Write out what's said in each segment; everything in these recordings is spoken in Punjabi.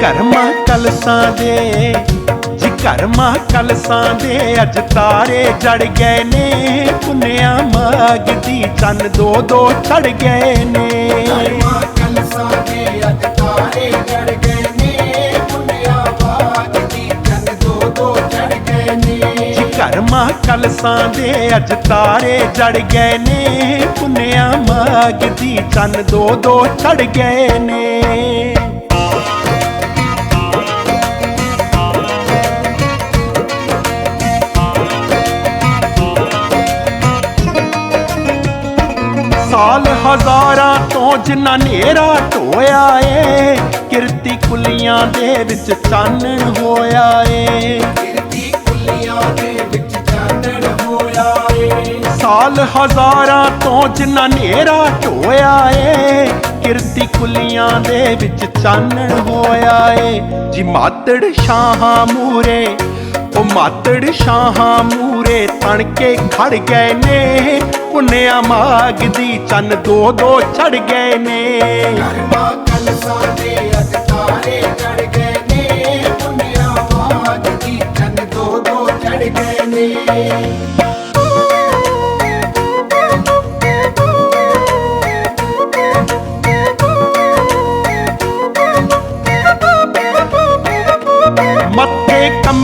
ਕਰਮਾ ਕਲਸਾਂ ਦੇ, ਜੀ ਕਰਮਾ ਕਲਸਾਂ ਦੇ, ਅੱਜ ਤਾਰੇ ਚੜ ਗਏ ਨੇ, ਪੁੰਨਿਆ ਮਾਗਦੀ ਚੰਨ ਦੋ ਦੋ ਚੜ ਗਏ ਨੇ। ਕਰਮਾ ਕਲਸਾਂ ਦੇ, ਅੱਜ ਤਾਰੇ ਕਲਸਾਂ ਦੇ ਅੱਜ ਤਾਰੇ ਚੜ ਗਏ ਨੇ, ਪੁੰਨਿਆ ਮਾਗਦੀ ਚੰਨ ਦੋ ਦੋ ਚੜ ਗਏ ਨੇ। ਸਾਲ ਹਜ਼ਾਰਾਂ ਤੋਂ ਜਿੰਨਾ ਨੇਰਾ ਢੋਇਆ ਏ, ਕਿਰਤੀ ਕੁਲੀਆਂ ਦੇ ਵਿੱਚ ਚੰਨ ਹੋਇਆ ਏ। ਕਿਰਤੀ ਕੁਲੀਆਂ ਦੇ ਵਿੱਚ ਹੋਇਆ ਸਾਲ ਹਜ਼ਾਰਾਂ ਤੋਂ ਜਿੰਨਾ ਨੇਰਾ ਢੋਇਆ ਏ, ਕਿਰਤੀ ਕੁਲੀਆਂ ਦੇ ਵਿੱਚ ਚਾਨਣ ਹੋਇਆ ਏ। ਜੀ ਮਾਤੜ ਸ਼ਾਹਾਂ ਮੂਰੇ, ਉਹ ਮਾਤੜ ਸ਼ਾਹਾਂ ਮੂਰੇ ਤਣ ਕੇ ਖੜ ਗਏ ਨੇ। ਪੁੰਨਿਆ ਮਾਗਦੀ ਚੰਨ ਦੋ ਦੋ ਚੜ ਗਏ ਨੇ। ਕਰਮਾ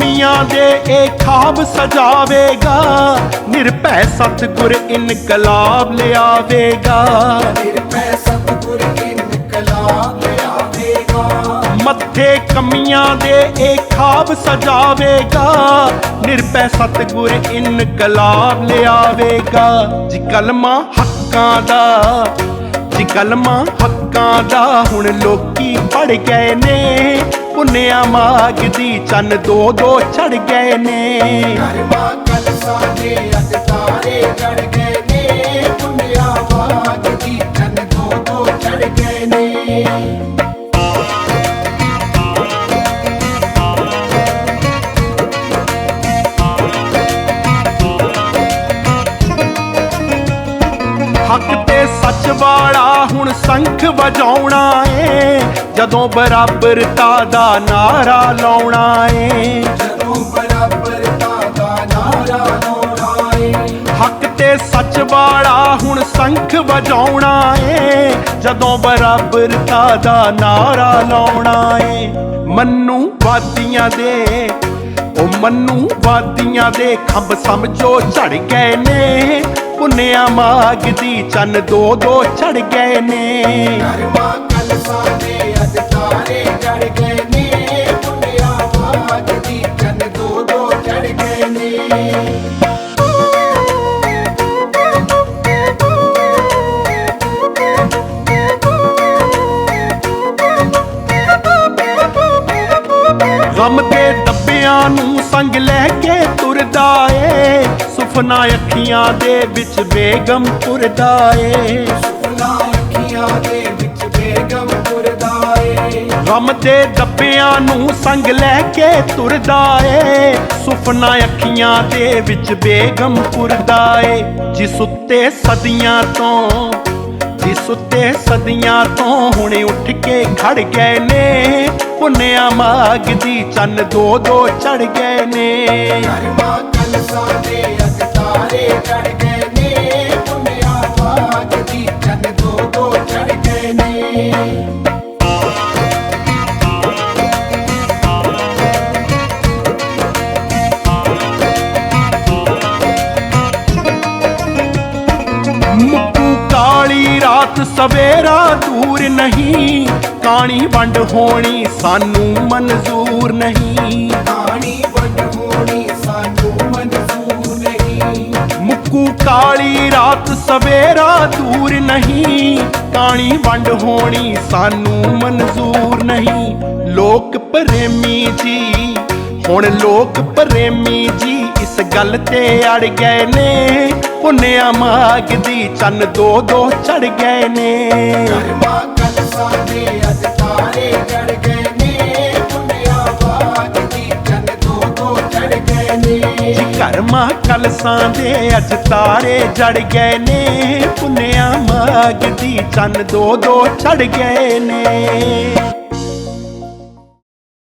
ਕਮੀਆਂ ਦੇ ਇਹ ਖਾਬ ਸਜਾਵੇਗਾ। ਨਿਰਭੈ ਸਤਗੁਰ ਇਨਕਲਾਬ ਲਿਆਵੇਗਾ। ਨਿਰਭੈ ਸਤਿਗੁਰ ਇਨਕਲਾਬ ਲਿਆਵੇਗਾ। ਮੱਥੇ ਕਮੀਆਂ ਦੇ ਇਹ ਖਾਬ ਸਜਾਵੇਗਾ। ਨਿਰਭੈ ਸਤਗੁਰ ਇਨਕਲਾਬ ਲਿਆਵੇਗਾ। ਜੀ ਕਲਮਾ ਹੱਕਾਂ ਦਾ ਜੀ ਕਲਮਾ ਹੱਕਾਂ ਦਾ ਹੁਣ ਲੋਕੀ ਪੜ ਗਏ ਨੇ। ਪੁੰਨਿਆ ਮਾਗਦੀ ਚੰਨ ਦੋ ਦੋ ਚੜ ਗਏ ਨੇ। ਕਰਮਾ ਕਲਸਾ ਦੇ ਅੱਜ ਤਾਰੇ ਜੜ ਗਏ ਨੇ। ਪੁੰਨਿਆ ਬਾਗ ਦੀ ਚੰਨ ਦੋ ਦੋ ਚੜ ਗਏ ਨੇ। ਵਾਲਾ ਹੁਣ ਸੰਖ ਵਜਾਉਣਾ ਏ ਜਦੋਂ ਬਰਾਬਰਤਾ ਦਾ ਨਾਰਾ ਲਾਉਣਾ ਏ। ਜਦੋਂ ਬਰਾਬਰਤਾ ਦਾ ਨਾਰਾ ਲਾਉਣਾ ਏ। ਹੱਕ ਤੇ ਸੱਚ ਵਾਲਾ ਹੁਣ ਸੰਖ ਵਜਾਉਣਾ ਏ ਜਦੋਂ ਬਰਾਬਰਤਾ ਦਾ ਨਾਰਾ ਲਾਉਣਾ ਏ। ਮੰਨੂ ਵਾਦੀਆਂ ਦੇ ਉਹ ਮੰਨੂ ਵਾਦੀਆਂ ਦੇ ਖੰਭ ਸਮਝੋ ਝੜ ਗਏ ਨੇ। ਪੁੰਨਿਆ ਮਾਗਦੀ ਚੰਨ ਦੋ ਦੋ ਚੜ ਗਏ ਨੇ। ਕਲਸਾ ਦੇ ਗਏ ਪੁੰਨਿਆ ਚੰਨ ਦੋ ਦੋ ਚੜ ਗਏ ਨੇ। ਗਮ ਦੇ ਡੱਬਿਆਂ ਨੂੰ ਸੰਗ ਲੈ ਕੇ ਤੁਰਦਾ ਏ ਸੁਪਨਾ ਅੱਖੀਆਂ ਦੇ ਵਿੱਚ ਬੇਗਮ ਤੁਰਦਾ ਏ ਸੁਪਨਾ ਅੱਖੀਆਂ ਦੇ ਵਿੱਚ ਬੇਗਮ ਪੁਰਦਾ ਏ ਗਮ ਦੇ ਡੱਬਿਆਂ ਨੂੰ ਸੰਗ ਲੈ ਕੇ ਤੁਰਦਾ ਏ ਸੁਪਨਾ ਅੱਖੀਆਂ ਦੇ ਵਿੱਚ ਬੇਗਮ ਪੁਰਦਾ ਏ ਜੀ ਸੁੱਤੇ ਸਦੀਆਂ ਤੋਂ ਜੀ ਸੁੱਤੇ ਸਦੀਆਂ ਤੋਂ ਹੁਣੇ ਉੱਠ ਕੇ ਖੜ ਗਏ ਨੇ। ਪੁੰਨਿਆ ਮਾਗਦੀ ਚੰਨ ਦੋ ਦੋ ਚੜ ਗਏ ਨੇ। ਕਰਮਾ ਕਲਸਾ ਦੇ ਸਵੇਰਾ ਦੂਰ ਨਹੀਂ ਕਾਣੀ ਵੰਡ ਹੋਣੀ ਸਾਨੂੰ ਮਨਜ਼ੂਰ ਨਹੀਂ। ਕਹਾਣੀ ਵੱਡ ਹੋਣੀ ਸਾਨੂੰ ਮਨਜ਼ੂਰ ਨਹੀਂ। ਮੁੱਕੂ ਕਾਲੀ ਰਾਤ ਸਵੇਰਾ ਦੂਰ ਨਹੀਂ ਕਾਣੀ ਵੰਡ ਹੋਣੀ ਸਾਨੂੰ ਮਨਜ਼ੂਰ ਨਹੀਂ। ਲੋਕ ਪ੍ਰੇਮੀ ਜੀ ਹੁਣ ਲੋਕ ਪ੍ਰੇਮੀ ਜੀ ਇਸ ਗੱਲ ਤੇ ਅੜ ਗਏ ਨੇ। ਪੁੰਨਿਆ ਮਾਗਦੀ ਚੰਨ ਦੋ ਦੋ ਚੜ ਗਏ ਨੇ। ਕਰਮਾ ਕਲਸਾ ਦੇ ਅੱਜ ਤਾਰੇ ਜੜ ਗਏ ਨੇ। ਪੁੰਨਿਆ ਦੀ ਚੰਨ ਦੋ ਦੋ ਚੜ ਗਏ ਨੇ। ਜੀ ਕਰਮਾਂ ਕਲਸਾਂ ਦੇ ਅੱਜ ਤਾਰੇ ਜੜ ਗਏ ਨੇ। ਪੁੰਨਿਆ ਮਾਗਦੀ ਚੰਨ ਦੋ ਦੋ ਚੜ ਗਏ ਨੇ।